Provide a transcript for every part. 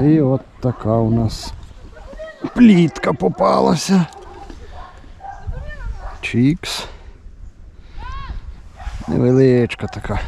І от така у нас плітка попалася. Чікс. Невеличка така.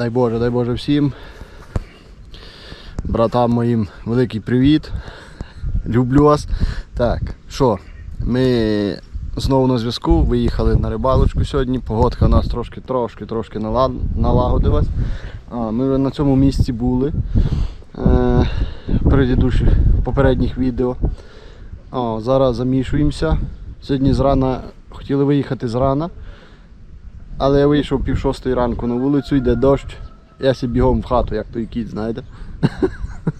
Дай Боже, дай Боже всім. Братам моїм великий привіт. Люблю вас. Так, що, ми знову на зв'язку, виїхали на рибалочку сьогодні. Погодка у нас трошки трошки трошки налагодилась. Ми вже на цьому місці були е, попередніх відео. А, зараз замішуємося. Сьогодні зрана хотіли виїхати зрана. Але я вийшов пів шостої ранку на вулицю, йде дощ. Я сі бігом в хату, як той кіт, знаєте.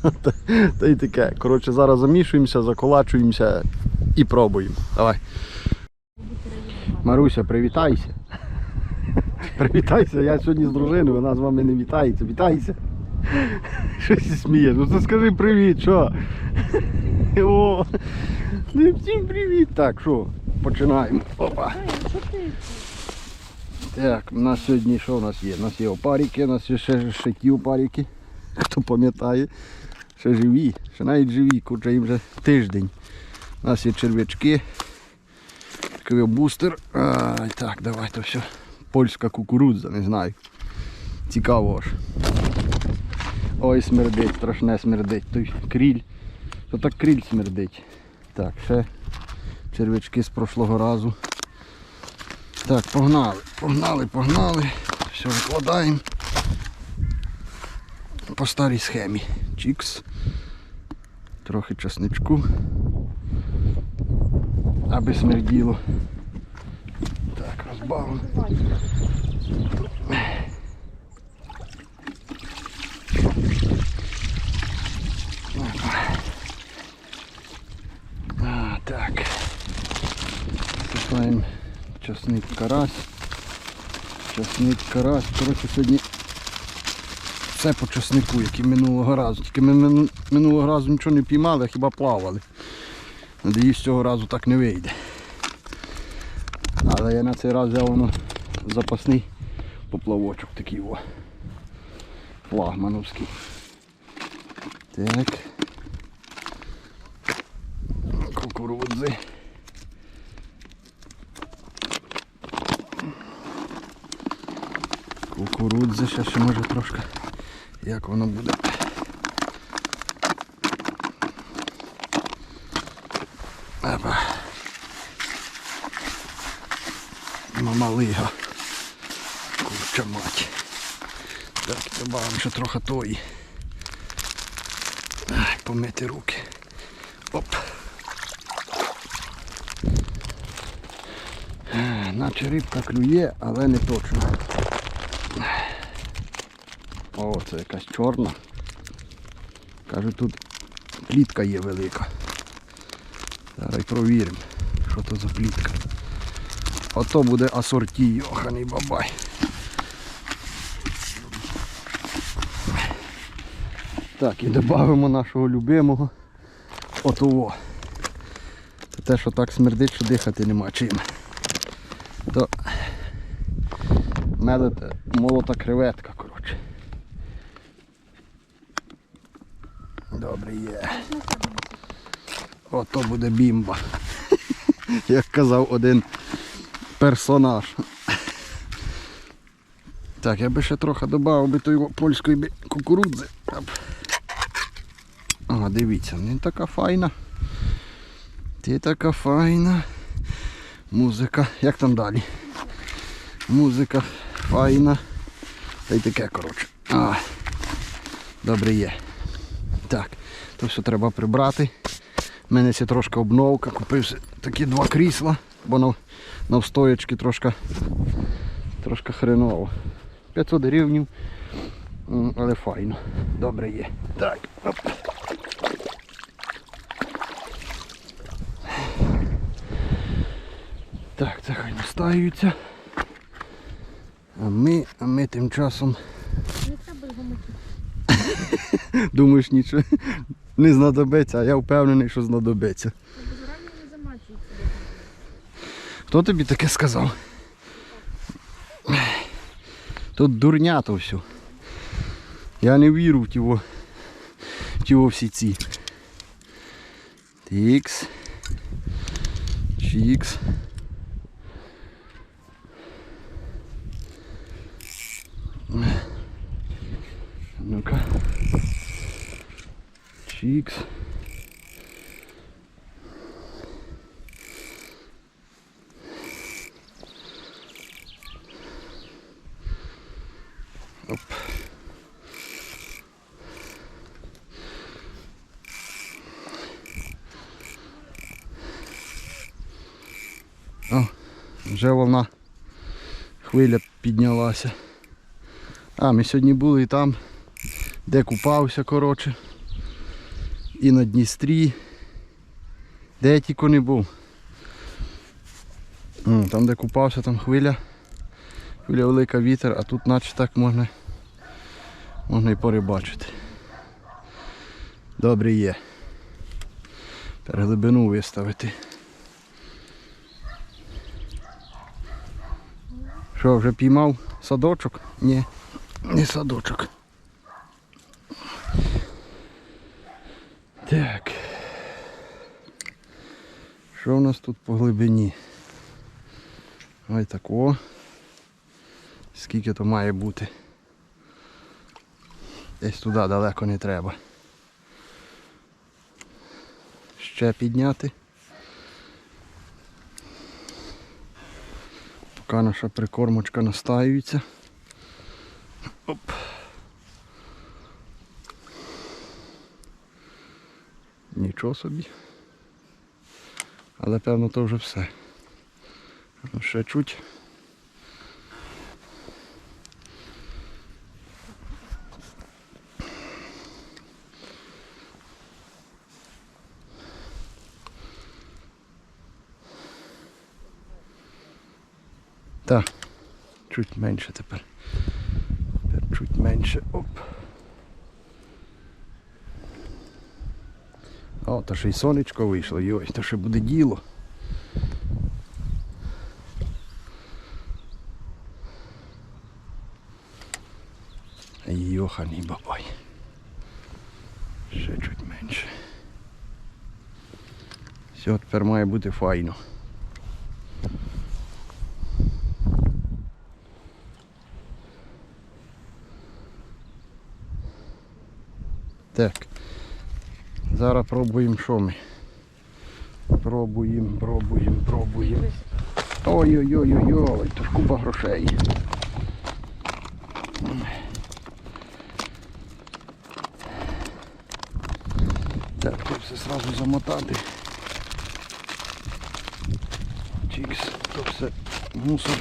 Та- й таке. Коротше, зараз замішуємося, заколачуємося і пробуємо. Давай. Маруся, привітайся. Привітайся, я сьогодні з дружиною, вона з вами не вітається. Вітайся. Щось ти смієш. Ну то скажи привіт, що? О, ну всім привіт. Так, що, починаємо. Опа. Так, у нас сьогодні що у нас є? У нас є опарики, у нас є ще шиті опарики, хто пам'ятає. Ще живі, ще навіть живі, курча їм вже тиждень. У нас є черв'ячки. Бустер. Ай, так, давай то все. Польська кукурудза, не знаю. Цікаво ж. Ой, смердить, страшне смердить. Той кріль. То так кріль смердить. Так, ще черв'ячки з прошлого разу. Так, погнали, погнали, погнали. Все викладаємо. По старій схемі. Чікс. Трохи часничку. Аби смерділо. Так, розбавимо. А, так. Сипаємо часник карась. Часник карась. Коротше, сьогодні все по часнику, як і минулого разу. Тільки ми минулого разу нічого не піймали, а хіба плавали. Надіюсь, цього разу так не вийде. Але я на цей раз взяв воно запасний поплавочок такий о. Флагмановський. Так. Кукурудзи. Кукурудзи ще, ще може трошки. Як воно буде. Опа. Мамалига. Курча мать. Так, добавимо ще трохи тої. Помити руки. Оп. Е, Наче рибка клює, але не точно. Це якась чорна. Кажуть, тут плітка є велика. Зараз провіримо, що то за плітка. Ото буде асорті, йоханий бабай. Так, і додамо нашого любимого отого. Те, що так смердить, що дихати нема чим. То мелет молота креветка, коротше. Добре є. Ото буде бімба. Як казав один персонаж. Так, я би ще трохи додав би тої польської кукурудзи. О, дивіться, не така файна. Ти така файна. Музика. Як там далі? Музика файна. Та й таке, коротше. А, добре є. Так, то все треба прибрати. У мене ще трошки обновка. Купив такі два крісла, бо на, на встоячки трошки, трошки хреново. 500 гривень, але файно. Добре є. Так. Оп. Так, це хай настаються. А ми, а ми тим часом Не треба думаєш нічого не знадобиться, а я впевнений, що знадобиться. Хто тобі таке сказав? Тут дурня то все. Я не вірю в тіво, в тіво всі ці. Тікс. Чікс. Ну-ка. Чікс. О, вже волна хвиля піднялася. А, ми сьогодні були і там, де купався, коротше. І на Дністрі. Де я тільки не був. Там, де купався, там хвиля. Хвиля велика вітер, а тут наче так можна, можна і порибачити. Добре є. Тепер глибину виставити. Що, вже піймав садочок? Ні, не садочок. Так. Що у нас тут по глибині? Ой так о. Скільки то має бути? Десь туди далеко не треба. Ще підняти. Поки наша прикормочка настаюється. Оп. Нічого собі. Але певно то вже все. Ну, Ще чуть. Так, чуть менше тепер. Тепер чуть менше. Оп. О, то ще й сонечко вийшло, йой, то ще буде діло. Йоханий бабай. Ще чуть менше. Все, тепер має бути файно. Так. Зараз пробуємо що ми. Пробуємо, пробуємо, пробуємо. Ой-ой-ой-ой-ой, то ж купа грошей. Так, то все сразу замотати. Чікс, то все мусор.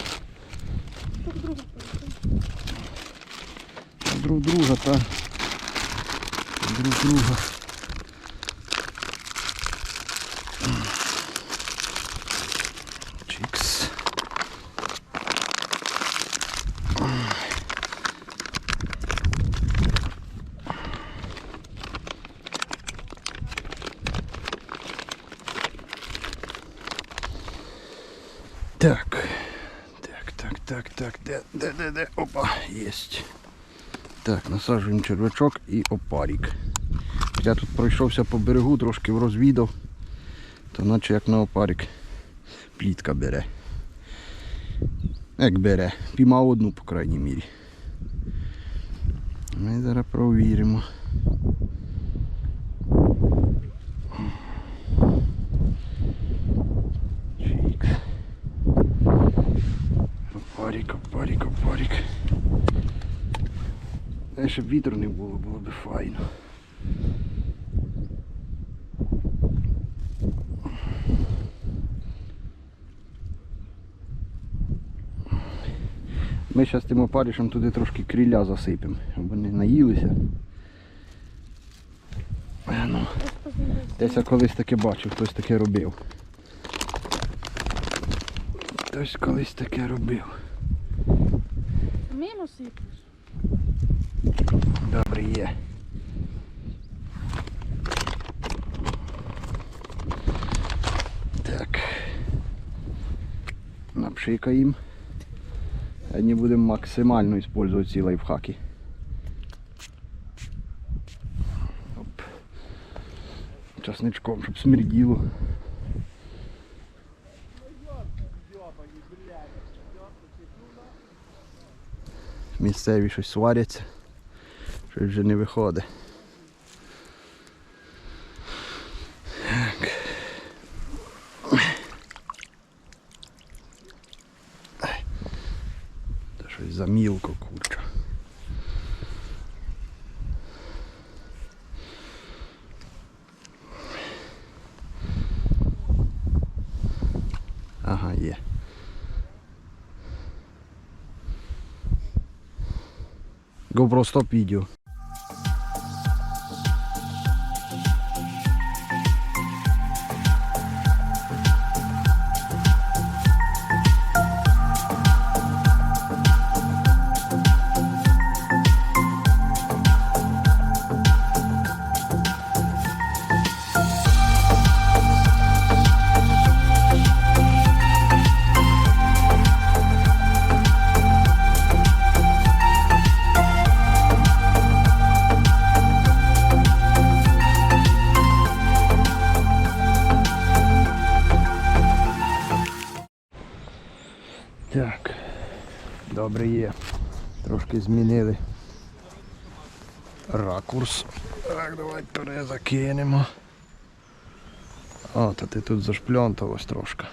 Друг друга, та. Друг друга. Чікс. Так. Так, так, де, де, де, де, опа, єсть. Так, насаджуємо червячок і опарік. Я тут пройшовся по берегу, трошки розвідав, то наче як на опарік плітка бере. Як бере, піймав одну, по крайній мірі. Ми зараз провіримо. Чікс. Опарік, опарік, опарік. Те, щоб вітру не було, було б файно. Ми зараз тим опарішем туди трошки кріля засипемо, щоб вони наїлися. Е, Ну, десь я колись таке бачив, хтось таке робив. Хтось колись таке робив. Мимо сипиш. Добре є. Так. Напшикаємо. Сьогодні будемо максимально використовувати ці лайфхаки. Оп. Часничком, щоб смерділо. Місцеві щось сваряться. Щось вже не виходить. Так. Та щось замілко курча. Ага, є. GoPro стоп відео. Так, добре є. Трошки змінили ракурс. Так, давай перезакинемо. О, та ти тут зашпльонталось трошки.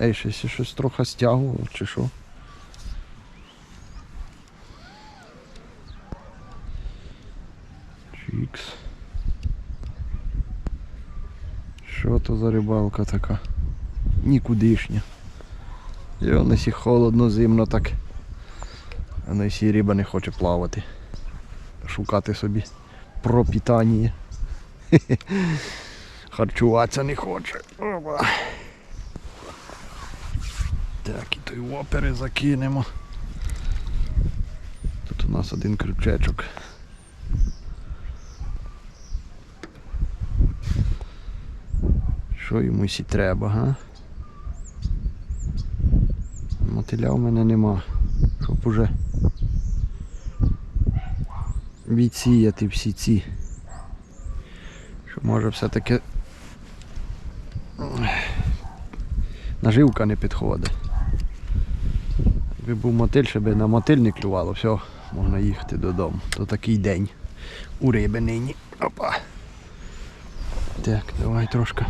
Ей, щось, щось трохи стягував, чи що? Чікс. Що то за рибалка така? Нікудишня. І воно сі холодно, зимно так. А на сі риба не хоче плавати. Шукати собі пропітання. Харчуватися не хоче. Опа. Так, і той опери закинемо. Тут у нас один крючечок. Що йому сі треба, га? Мотиля у мене нема, щоб уже відсіяти всі ці. Що може все-таки наживка не підходить. Якби був мотиль, щоб на мотиль не клювало, все, можна їхати додому. То такий день у риби нині. Опа. Так, давай трошки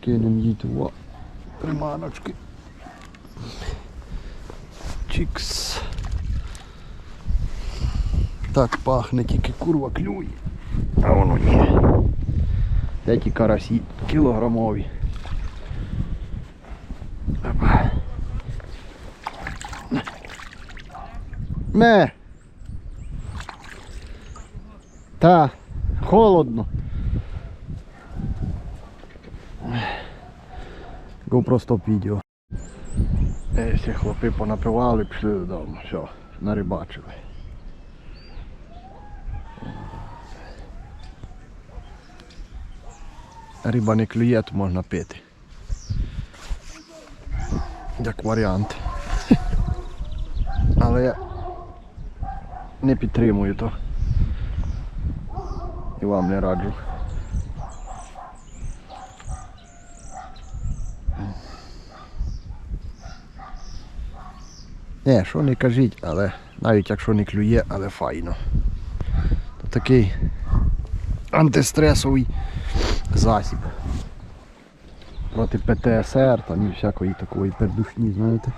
кинемо їй того приманочки. Чікс. Так пахне, тільки курва клює. А воно ні. Де ті карасі кілограмові. Опа. Не. Та, холодно. GoPro стоп відео. Е, Всі хлопи понапивали, пішли додому. Все, нарибачили. Риба не клює, то можна пити. Як варіант. Але я не підтримую то. І вам не раджу. Не, що не кажіть, але навіть якщо не клює, але файно. То такий антистресовий засіб. Проти ПТСР там і всякої такої пердушні, знаєте.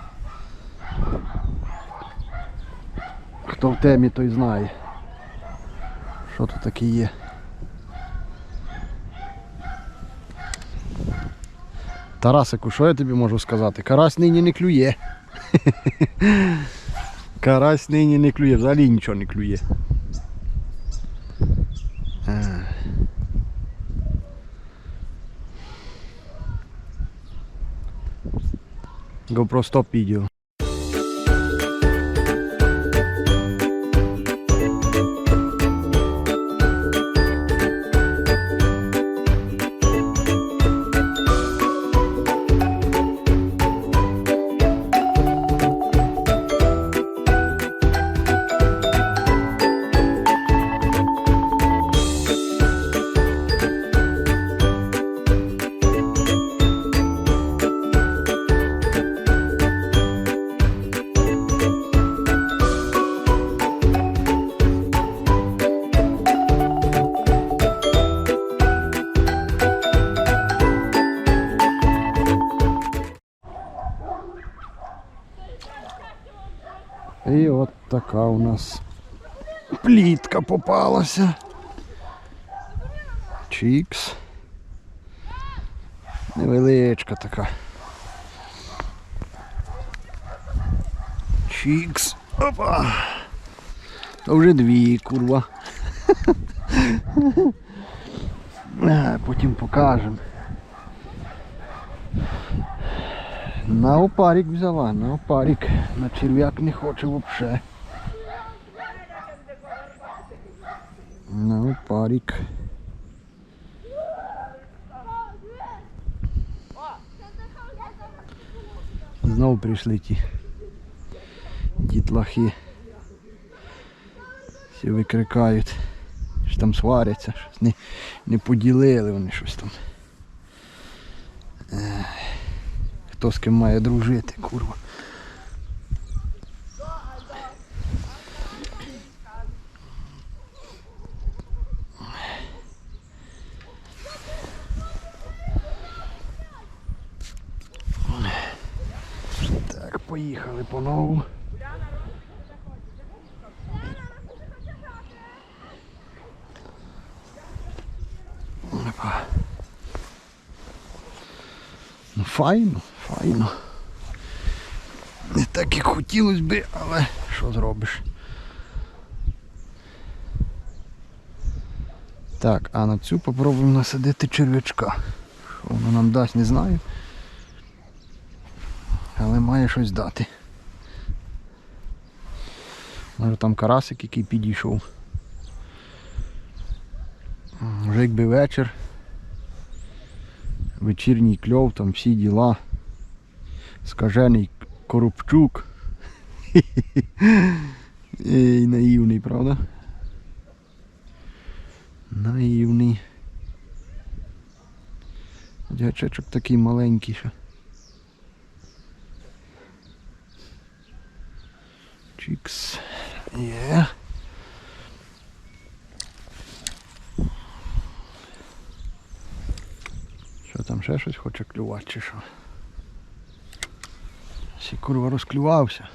Хто в темі, той знає. Що тут таке є. Тарасику, що я тобі можу сказати? Карась нині не клює. Карась нині не клює, взагалі нічого не клює. А. GoPro стоп відео. Така у нас плітка попалася. Чікс. Невеличка така. Чікс. Опа. То вже дві, курва. Потім покажемо. На опарік взяла, на опарік. На черв'як не хоче взагалі. На опарік. Знову прийшли ті дітлахи. Всі викрикають, що там сваряться, щось не, не поділили вони щось там. Хто з ким має дружити, курва. Так, поїхали по нову. Ну файно, файно. Не так як хотілося би, але що зробиш? Так, а на цю попробуємо насадити черв'ячка. Що воно нам дасть, не знаю. Має щось дати. Може там карасик, який підійшов. Вже якби вечір. Вечірній кльов, там всі діла. Скажений Коробчук. Ей, наївний, правда? Наївний. Дячечок такий маленький ще. Чікс. Є. Що там ще щось хоче клювати чи що? Сі курва розклювався.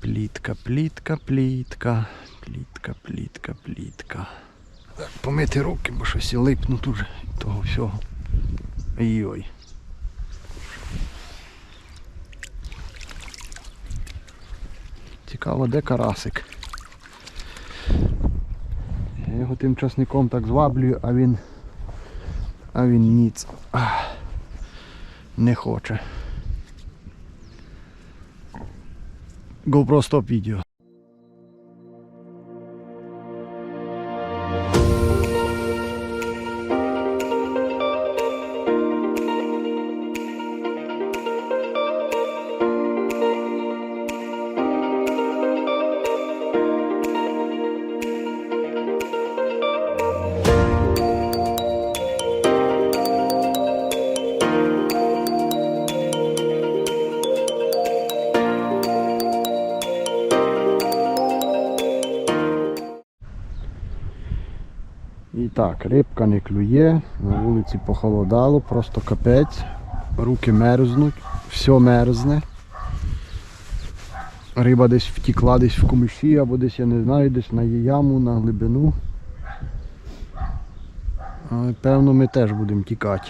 Плітка, плітка, плітка. Плітка, плітка, плітка. Так, помити руки, бо щось і липнуть уже від того всього. Ой-ой. Цікаво, де карасик. Я його тим часником так зваблюю, а він. А він ніц. Не хоче. GoPro стоп відео. Так, рибка не клює, на вулиці похолодало, просто капець, руки мерзнуть, все мерзне. Риба десь втікла десь в комиші або десь, я не знаю, десь на яму, на глибину. Але певно ми теж будемо тікати.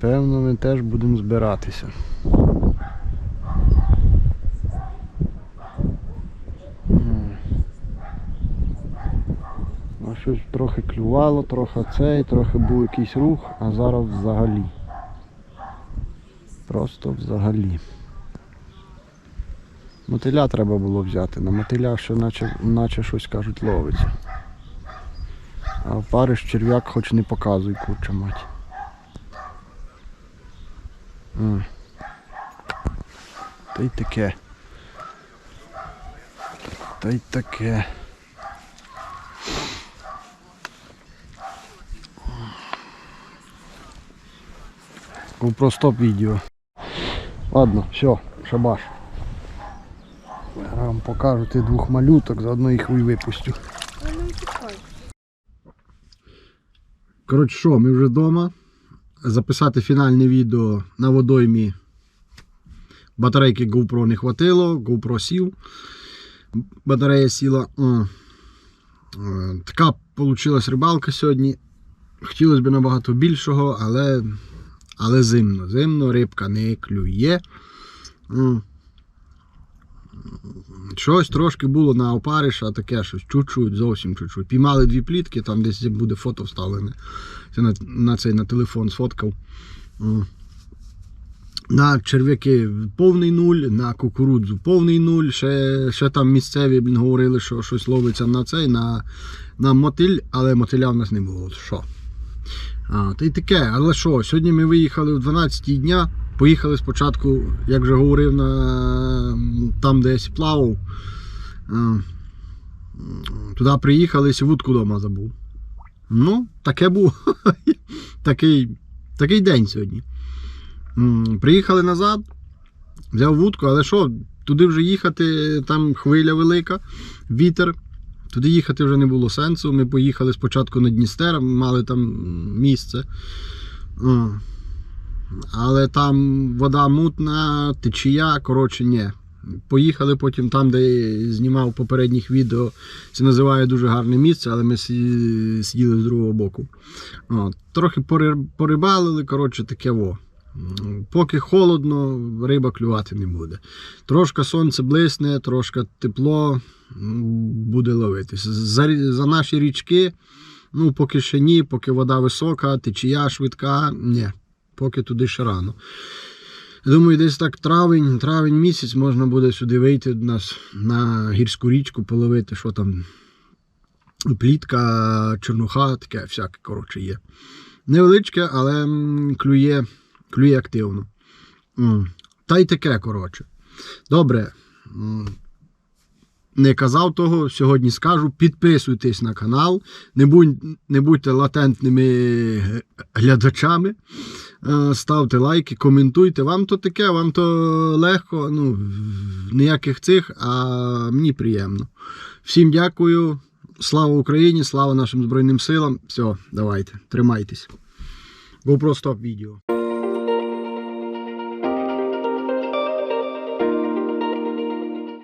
Певно ми теж будемо збиратися. Щось трохи клювало, трохи цей, трохи був якийсь рух, а зараз взагалі. Просто взагалі. Мотиля треба було взяти. На мотиля ще наче, наче щось кажуть ловиться. А париш черв'як хоч не показуй, курча мать. М. Та й таке. Та й таке. GoPro стоп відео. Ладно, все, шабаш. Я вам покажу тих двох малюток, заодно їх і випустю. Коротше що, ми вже вдома. записати фінальне відео на водоймі. Батарейки GoPro не хватило, GoPro сів. Батарея сіла. Е, Така вийшла рибалка сьогодні. Хотілося б набагато більшого, але, але зимно. Зимно, рибка не клює. Щось трошки було на опариша, таке щось чуть-чуть, зовсім чуть-чуть. Піймали дві плітки, там десь буде фото вставлене. Це на, на цей на телефон сфоткав. На черв'яки повний нуль, на кукурудзу повний нуль. Ще, ще там місцеві говорили, що щось ловиться на цей, на, на мотиль, але мотиля в нас не було. Що? А, та й таке, але що, сьогодні ми виїхали в 12 дня. Поїхали спочатку, як вже говорив, на там, де я плавав. Туди приїхали, сі вудку вдома забув. Ну, таке був. такий, такий день сьогодні. Приїхали назад, взяв вудку, але що, туди вже їхати, там хвиля велика, вітер. Туди їхати вже не було сенсу. Ми поїхали спочатку на Дністер, мали там місце. Але там вода мутна, течія, коротше, ні. Поїхали потім там, де я знімав попередніх відео. Це називає дуже гарне місце, але ми сиділи з другого боку. О, трохи пори- порибалили, коротше, таке во. Поки холодно, риба клювати не буде. Трошки сонце блисне, трошки тепло буде ловитися. За, за наші річки, ну поки ще ні, поки вода висока, течія швидка, ні, поки туди ще рано. Думаю, десь так травень, травень місяць можна буде сюди вийти до нас на гірську річку, половити, що там. Плітка, чернуха, таке всяке, коротше, є. Невеличке, але клює, клює активно. Та й таке, коротше. Добре. Не казав того, сьогодні скажу. Підписуйтесь на канал, не, будь, не будьте латентними глядачами. Е, Ставте лайки, коментуйте. Вам то таке, вам то легко, ну, ніяких цих, а мені приємно. Всім дякую. Слава Україні, слава нашим Збройним силам. Все, давайте, тримайтесь. GoPro стоп відео.